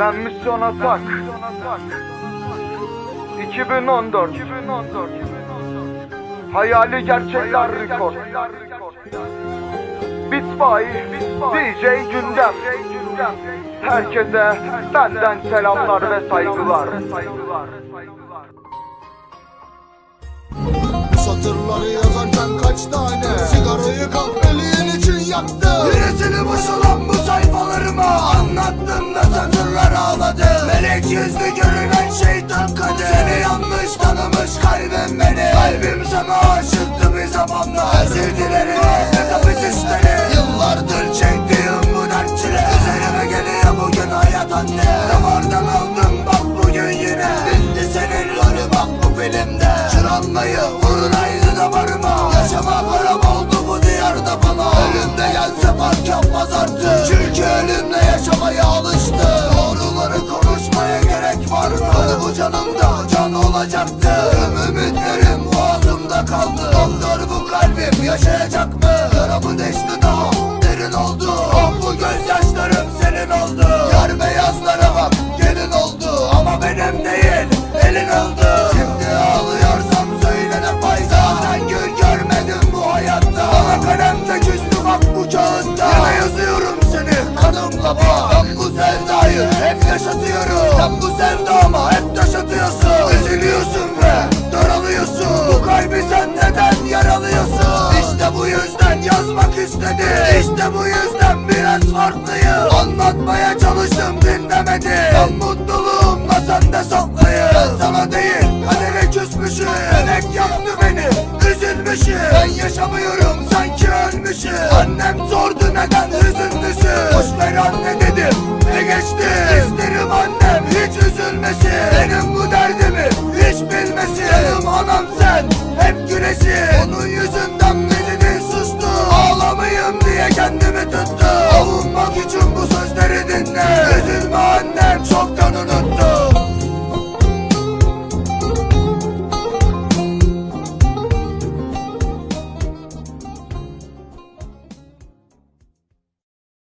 Ben misyon atak 2014 Hayali gerçekler rekord Bitbay DJ Gündem. Herkese benden selamlar ve saygılar. Satırları yazarken kaç tane? Sigarayı kahveliğin için yaktım Birisini boşalan yüzlü görünen şeytan kadı Seni yanlış tanımış kalbim beni. Kalbim sana aşıktı bir zamanlar. Özür dilerim metafizistleri Yıllardır çektiğim bu canımda can olacaktı. Tüm ümitlerim boğazımda kaldı. Doktor bu kalbim yaşayacak mı? Yaramı deşti daha derin oldu. Ah bu gözyaşlarım senin oldu. Yar beyazlara bak gelin oldu. Ama benim değil elin oldu. Şimdi ağlıyorsam söyle ne fayda? Zaten gün görmedim bu hayatta. Bana kalemde küstü bak bu kağıtta Yine yazıyorum seni kanımla bak Ben bu sevdayı hep yaşatıyorum yüzden yazmak istedim. İşte bu yüzden biraz farklıyım. Anlatmaya çalıştım dinlemedi Ben mutluluğumla sende saklayım Ben sana değil kadere küsmüşüm. Melek yaptı beni üzülmüşüm. Ben yaşamıyorum sanki ölmüşüm Annem sordu neden hüzünlüsün Boş ver anne dedim. Ne geçti? İsterim annem hiç üzülmesin. Benim